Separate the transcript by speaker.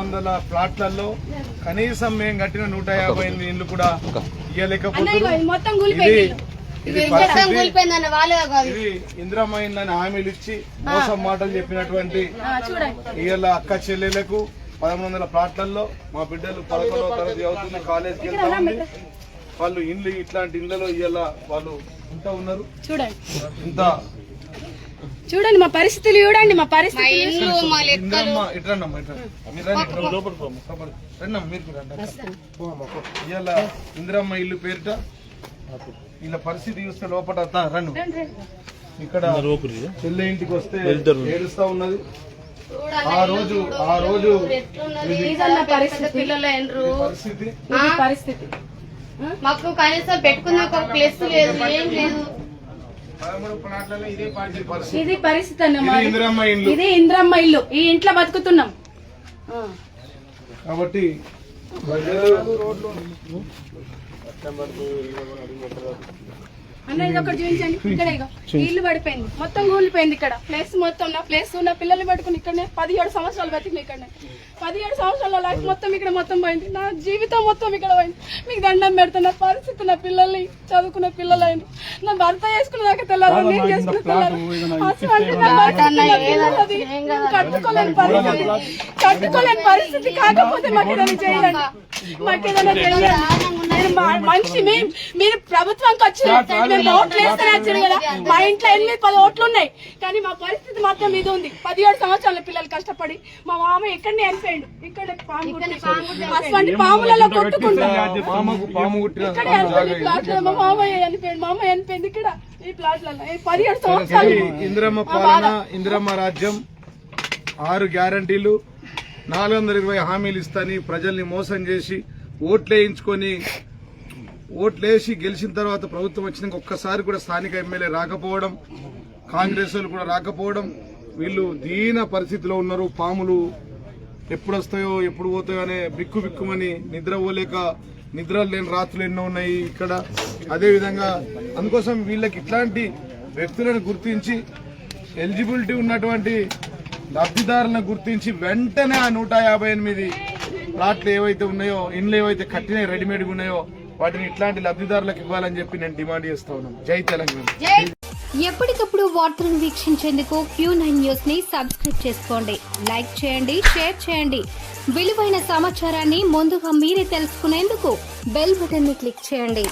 Speaker 1: వందల ప్లాట్లలో కనీసం మేము కట్టిన నూట యాభై ఎనిమిది ఇల్లు కూడా ఇయ్యలేకపోతున్నారు.
Speaker 2: ఇది
Speaker 1: ఇందిరామైందని హామీలు ఇచ్చి మోసం మాటలు చెప్పినటువంటి ఇవాళ అక్క చెల్లెలకు పదమూడు వందల ప్లాట్లలో మా బిడ్డలు పదకొండవ తరగతి చదువుతున్న కాలేజీకి వెళ్తా ఉంది. వాళ్ళు ఇండ్లు ఇట్లాంటి ఇళ్ళలో ఇవాళ వాళ్ళు ఉంటా ఉన్నారు.
Speaker 2: చూడండి.
Speaker 1: ఇంత
Speaker 2: చూడండి మా పరిస్థితులు చూడండి మా
Speaker 3: మా
Speaker 2: పరిస్థితి
Speaker 3: ఇల్లు మా లెక్కలు.
Speaker 1: ఇందిరమ్మ ఇల్లు పేరిట వీళ్ళ పరిస్థితి చూస్తే లోపల రండి. ఇక్కడ చెల్లె ఇంటికి వస్తే ఏడుస్తా ఉన్నది. ఆ రోజు ఆ రోజు
Speaker 2: పరిస్థితి.
Speaker 3: పిల్లలు అయినరు
Speaker 1: పరిస్థితి.
Speaker 2: ఇది పరిస్థితి.
Speaker 3: మాకు కనీసం పెట్టుకున్న ఒక ప్లేస్ లేదు ఏం లేదు.
Speaker 1: ఇదే పరిస్థితి.
Speaker 2: ఇది పరిస్థితి అన్న
Speaker 1: ఇది. ఇందిరమ్మ ఇల్లు.
Speaker 2: ఇది ఇంద్రమ్మ ఇల్లు. ఈ ఇంట్లో బతుకుతున్నాం. ఆ.
Speaker 1: కాబట్టి
Speaker 2: అన్న ఇది ఒకటి చూపించండి ఇక్కడ ఇల్లు పడిపోయింది మొత్తం కూలిపోయింది ఇక్కడ ప్లేస్ మొత్తం నా ప్లేస్ నా పిల్లల్ని పట్టుకుని ఇక్కడనే పదిహేడు సంవత్సరాలు బతికిన ఇక్కడనే పదిహేడు సంవత్సరాల లైఫ్ మొత్తం ఇక్కడ మొత్తం పోయింది నా జీవితం మొత్తం ఇక్కడ పోయింది మీకు దండం పెడుతున్న పరిస్థితి నా పిల్లల్ని చదువుకున్న పిల్లలైన నా భర్త చేసుకున్న దాకా తెల్లారు నేను చేసుకున్న తెల్లారు పిల్లలది కట్టుకోలేని పరిస్థితి కట్టుకోలేని పరిస్థితి కాకపోతే మాకు ఏదైనా చేయాలండి మాకు ఏదైనా మనిషి మీ- మీరు ప్రభుత్వంకి వచ్చి మేము ఓట్లు వచ్చారు కదా. మా ఇంట్లో ఎనిమిది పది ఓట్లు ఉన్నాయి. కానీ మా పరిస్థితి మాత్రం ఇది ఉంది. పదిహేడు సంవత్సరాల పిల్లలు కష్టపడి మా మామ ఇక్కడనే చనిపోయిండు ఇక్కడ. అటువంటి పాములలో కొట్టుకుంటాం.
Speaker 1: మామకు పాము కుట్టిన
Speaker 2: ఇక్కడే చనిపోయింది ఈ ప్లాట్లో మా మామయ్య చనిపోయింది మా అమ్మ చనిపోయింది ఇక్కడ ఈ ప్లాట్లలో. ఈ పదిహేడు సంవత్సరాలు
Speaker 1: ఇది ఇందిరమ్మ పాలన ఇందిరమ్మ రాజ్యం ఆరు గ్యారంటీలు నాలుగు వందల ఇరవై హామీలు ఇస్తాని ప్రజల్ని మోసం చేసి ఓట్లు వేయించుకొని ఓట్లేసి గెలిచిన తర్వాత ప్రభుత్వం వచ్చినాక ఒక్కసారి కూడా స్థానిక ఎమ్మెల్యే రాకపోవడం కాంగ్రెస్ వాళ్ళు కూడా రాకపోవడం వీళ్ళు దీన పరిస్థితిలో ఉన్నారు. పాములు ఎప్పుడు వస్తాయో ఎప్పుడు పోతాయో అనే బిక్కు బిక్కుమని నిద్ర పోలేక నిద్ర లేని రాత్రులు ఎన్నో ఉన్నాయి ఇక్కడ. అదేవిధంగా అందుకోసం వీళ్ళకి ఇట్లాంటి వ్యక్తులను గుర్తించి ఎలిజిబిలిటీ ఉన్నటువంటి లబ్ధిదారులను గుర్తించి వెంటనే ఆ నూట యాభై ఎనిమిది ప్లాట్లు ఏవైతే ఉన్నాయో ఇండ్లు ఏవైతే కట్టినాయి రెడీమేడ్గా ఉన్నాయో వాటిని ఇట్లాంటి లబ్ధిదారులకు ఇవ్వాలని చెప్పి నేను డిమాండ్ చేస్తా ఉన్నాను. జై తెలంగాణ.
Speaker 4: ఎప్పటికప్పుడు వార్తలను వీక్షించేందుకు క్యూ నైన్ న్యూస్ని సబ్స్క్రైబ్ చేసుకోండి. లైక్ చేయండి షేర్ చేయండి. విలువైన సమాచారాన్ని ముందుగా మీరే తెలుసుకునేందుకు బెల్ బటన్ని క్లిక్ చేయండి.